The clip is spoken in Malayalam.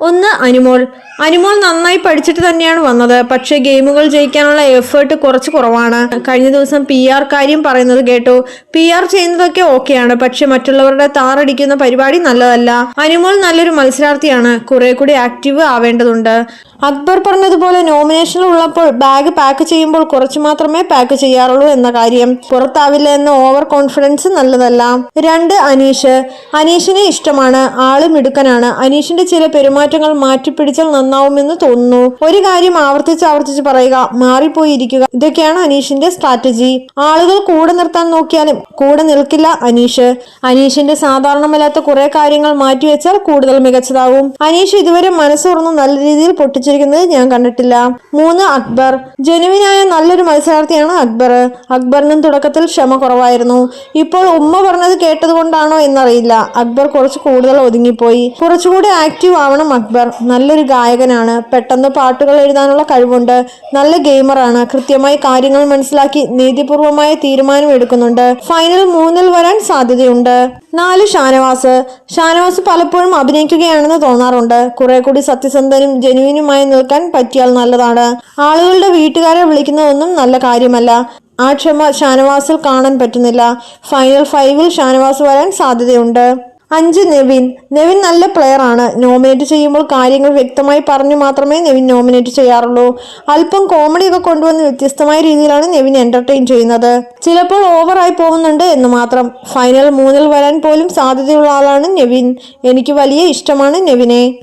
ഒന്ന് അനുമോൾ. അനുമോൾ നന്നായി പഠിച്ചിട്ട് തന്നെയാണ് വന്നത്. പക്ഷേ ഗെയിമുകൾ ജയിക്കാനുള്ള എഫേർട്ട് കുറച്ച് കുറവാണ്. കഴിഞ്ഞ ദിവസം പി ആർ കാര്യം പറയുന്നത് കേട്ടു. പി ആർ ചെയ്യുന്നതൊക്കെ ഓക്കെയാണ് പക്ഷെ മറ്റുള്ളവരുടെ താറടിക്കുന്ന പരിപാടി നല്ലതല്ല. അനുമോൾ നല്ലൊരു മത്സരാർത്ഥിയാണ്. കുറെ കൂടി ആക്റ്റീവ് ആവേണ്ടതുണ്ട്. അക്ബർ പറഞ്ഞതുപോലെ നോമിനേഷൻ ഉള്ളപ്പോൾ ബാഗ് പാക്ക് ചെയ്യുമ്പോൾ കുറച്ച് മാത്രമേ പാക്ക് ചെയ്യാറുള്ളൂ എന്ന കാര്യം. പുറത്താവില്ല എന്ന ഓവർ കോൺഫിഡൻസ് നല്ലതല്ല. രണ്ട് അനീഷ്. അനീഷിനെ ഇഷ്ടമാണ്. ആൾ മിടുക്കനാണ്. അനീഷിന്റെ ചില പെരുമാറ്റങ്ങൾ മാറ്റിപ്പിടിച്ചാൽ നന്നാവുമെന്ന് തോന്നുന്നു. ഒരു കാര്യം ആവർത്തിച്ച് ആവർത്തിച്ച് പറയുക മാറിപ്പോയിരിക്കുക. ഇതൊക്കെയാണ് അനീഷിന്റെ സ്ട്രാറ്റജി. ആളുകൾ കൂടെ നിർത്താൻ നോക്കിയാലും കൂടെ നിൽക്കില്ല അനീഷ്. അനീഷിന്റെ സാധാരണമല്ലാത്ത കുറെ കാര്യങ്ങൾ മാറ്റിവെച്ചാൽ കൂടുതൽ മികച്ചതാവും. അനീഷ് ഇതുവരെ മനസ്സുറന്ന് നല്ല രീതിയിൽ പൊട്ടിച്ചിരിക്കുന്നത് ഞാൻ കണ്ടിട്ടില്ല. മൂന്ന് അക്ബർ. ജനുവിനായ നല്ലൊരു മത്സരാർത്ഥിയാണ് അക്ബർ. അക്ബറിനും തുടക്കത്തിൽ ക്ഷമ കുറവായിരുന്നു. ഇപ്പോൾ ഉമ്മ പറഞ്ഞത് കേട്ടതുകൊണ്ടാണോ എന്നറിയില്ല. അക്ബർ കുറച്ച് കൂടുതൽ ഒതുങ്ങിപ്പോയി. കുറച്ചുകൂടി ആക്റ്റീവ് ആവണം അക്ബർ നല്ലൊരു ഗായകനാണ്. പെട്ടെന്ന് പാട്ടുകൾ എഴുതാനുള്ള കഴിവുണ്ട്. നല്ല ഗെയിമറാണ്. കൃത്യമായി കാര്യങ്ങൾ മനസ്സിലാക്കി നീതിപൂർവമായ തീരുമാനം എടുക്കുന്നുണ്ട്. ഫൈനൽ മൂന്നിൽ വരാൻ സാധ്യതയുണ്ട്. നാല് ഷാനവാസ്. ഷാനവാസ് പലപ്പോഴും അഭിനയിക്കുകയാണെന്ന് തോന്നാറുണ്ട്. കുറെ കൂടി സത്യസന്ധനും ജനുവിനുമായി നിൽക്കാൻ പറ്റിയാൽ നല്ലതാണ്. ആളുകളുടെ വീട്ടുകാരെ വിളിക്കുന്നതൊന്നും നല്ല കാര്യമല്ല. ആ ക്ഷമ ഷാനവാസിൽ കാണാൻ പറ്റുന്നില്ല. ഫൈനൽ ഫൈവിൽ ഷാനവാസ് വരാൻ സാധ്യതയുണ്ട്. അഞ്ച് നെവിൻ. നെവിൻ നല്ല പ്ലെയർ ആണ്. നോമിനേറ്റ് ചെയ്യുമ്പോൾ കാര്യങ്ങൾ വ്യക്തമായി പറഞ്ഞു മാത്രമേ നെവിൻ നോമിനേറ്റ് ചെയ്യാറുള്ളൂ. അല്പം കോമഡിയൊക്കെ കൊണ്ടുവന്ന് വ്യത്യസ്തമായ രീതിയിലാണ് നെവിൻ എന്റർടൈൻ ചെയ്യുന്നത്. ചിലപ്പോൾ ഓവറായി പോകുന്നുണ്ട് എന്ന് മാത്രം. ഫൈനൽ മൂന്നിൽ വരാൻ പോലും സാധ്യതയുള്ള ആളാണ് നെവിൻ. എനിക്ക് വലിയ ഇഷ്ടമാണ് നെവിനെ.